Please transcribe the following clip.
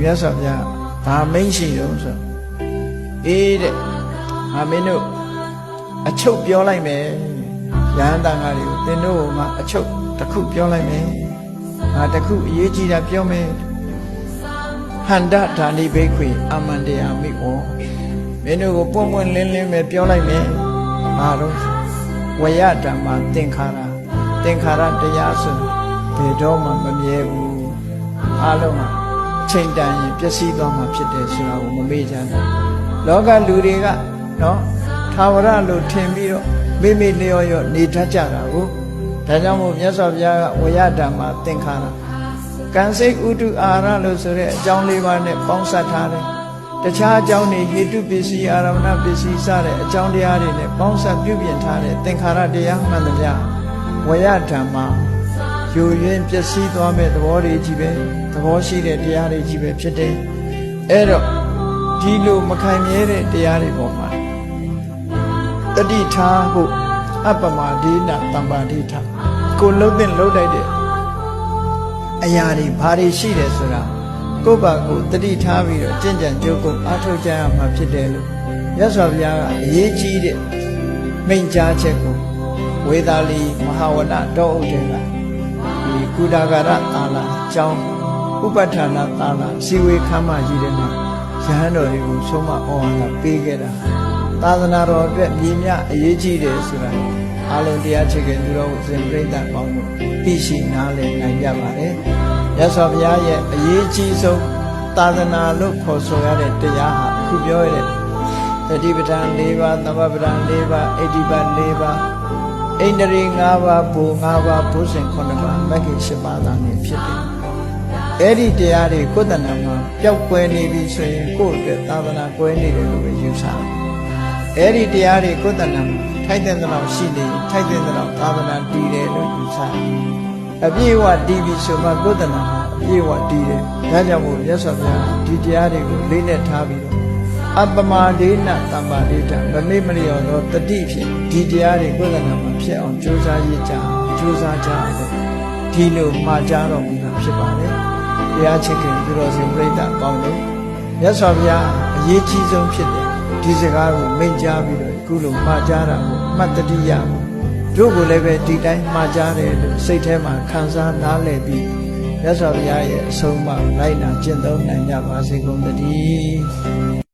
မြတ်စွာဘုရားဘာမိန့်ရှိတော့ဆိုအေးတဲ့ငါမင်းတို့အချုပ်ပြောလိုက်မယ်ရဟန်းတန်ဃာတွေကိုသင်တို့ကအချုပ်တစ်ခုပြောလိုက်မယ်ငါတစ်ခုအရေးကြီးတာပြောမယ်ဟန္တဓာနိဘိခွေအမန္တယာမိဩမင်းတို့ကိုပွန့်ပွန့်လင်းလင်းပဲပြောလိုက်မယ်ဘာတော့ဝယဓမ္မသင်္ခါရသင်္ခါရတရားဆိုဘယ်တော့မှမမြဲဘူးအားလုံးဟာ ချိန်တန်ရင်ပျက်စီးသွားမှာဖြစ်တယ်ဆိုတာကိုမမေ့ကြနဲ့လောကလူတွေကနော်သာဝရလို့ထင်ပြီးတော့မိမိလျော်ရော့နေတတ်ကြတာကိုဒါကြောင့်မို့မြတ်စွာဘုရားကဝယဓမ္မသင်္ခါရကံစိတ်ဥတုအာရလို့ဆိုတဲ့အကြောင်းလေးပါးနဲ့ပေါင်းစပ်ထားတယ်တခြားအကြောင်းတွေဟေတုပစ္စည်းအာရမဏပစ္စည်းစတဲ့အကြောင်းတရားတွေနဲ့ပေါင်းစပ်ပြုပြင်ထားတဲ့သင်္ခါရတရားမှန်သမျှဝယဓမ္မ ယူရင်းပျက်စီးသွားမဲ့သဘောတွေကြီးပဲသဘောရှိတဲ့တရားတွေကြီးပဲဖြစ်တယ်အဲ့တော့ဒီလိုမခိုင်မြဲတဲ့တရားတွေပေါ်မှာတတိထားဖို့အပ္ပမဒိနတမ္ပါဒိဋ္ဌကိုလုံးတဲ့လုံးတိုက်တဲ့အရာတွေဘာတွေရှိတယ်ဆိုတာကိုယ့်ဘာကိုယ်တတိထားပြီးတော့ကြင်ကြံကြိုးကိုအားထုတ်ကြရမှာဖြစ်တယ်လို့ရသော်ဘုရားကအရေးကြီးတဲ့မိန့်ကြားချက်ကိုဝေသာလီမဟာဝနတောဥဒေက ဒီကုဒါဂရသာလာအကြောင်းဥပဋ္ဌာဏသာလာစီဝေခမ်းမကြီးတဲ့မှာရဟန်းတော်တွေကိုဆုံးမဩဝါဒပေးခဲ့တာသာသနာတော်အတွက်မြည်မြအရေးကြီးတယ်ဆိုတာအားလုံးတရားချစ်ခင်သူတော်စင်ပြိဋ္ဌာန်ပေါင်းတို့သိရှိနားလည်နိုင်ကြပါတယ်ရသော်ဘုရားရဲ့အရေးကြီးဆုံးသာသနာလို့ခေါ်ဆိုရတဲ့တရားဟာအခုပြောရတဲ့တတိပဋ္ဌာန်၄ပါးသမဗပဋ္ဌာန်၄ပါးအဋ္ဌိပတ်၄ပါး ဣန္ဒြေ၅ပါးဘူ၅ပါးဘုဇင်9ပါးမဂ္ဂင်10ပါးသာနေဖြစ်တယ်အဲ့ဒီတရားတွေကိုယ်တဏ္ဍာမှာပျောက်ကွယ်နေပြီဆိုရင်ကိုယ့်အတွက်သာသနာကွယ်နေတယ်လို့ပဲယူဆတယ်အဲ့ဒီတရားတွေကိုယ်တဏ္ဍာမှာထိုက်တဲ့လောက်ရှိနေရင်ထိုက်တဲ့လောက်သာသနာတည်တယ်လို့ယူဆတယ်အပြည့်အဝတည်ပြီဆိုမှကိုယ်တဏ္ဍာမှာအပြည့်အဝတည်တယ်ဒါကြောင့်မို့မြတ်စွာဘုရားဒီတရားတွေကိုလေးနဲ့ထားပြီးတော့ အပ္ပမဒေနတမ္ပါဒိဋ္ဌမမေ့မလျော်သောတတိဖြင့်ဒီတရားတွေကိုယ်တဏ္ဍာမှာဖြစ်အောင်ကြိုးစားရည်ကြကြိုးစားကြတယ်ဒီလိုမှာကြားတော်မူတာဖြစ်ပါတယ်တရားချစ်ခင်သူတော်စင်ပြိဋ္ဌာပေါင်းလို့မြတ်စွာဘုရားအရေးကြီးဆုံးဖြစ်တယ်ဒီစကားကိုမိန့်ကြားပြီးတော့အခုလိုမှာကြားတာကိုမှတ်တတိယတို့ကိုလည်းပဲဒီတိုင်းမှာကြားတယ်လို့စိတ်ထဲမှာခံစားနားလည်ပြီးမြတ်စွာဘုရားရဲ့အဆုံးအမလိုက်နာကျင့်သုံးနိုင်ကြပါစေကုန်သတည်း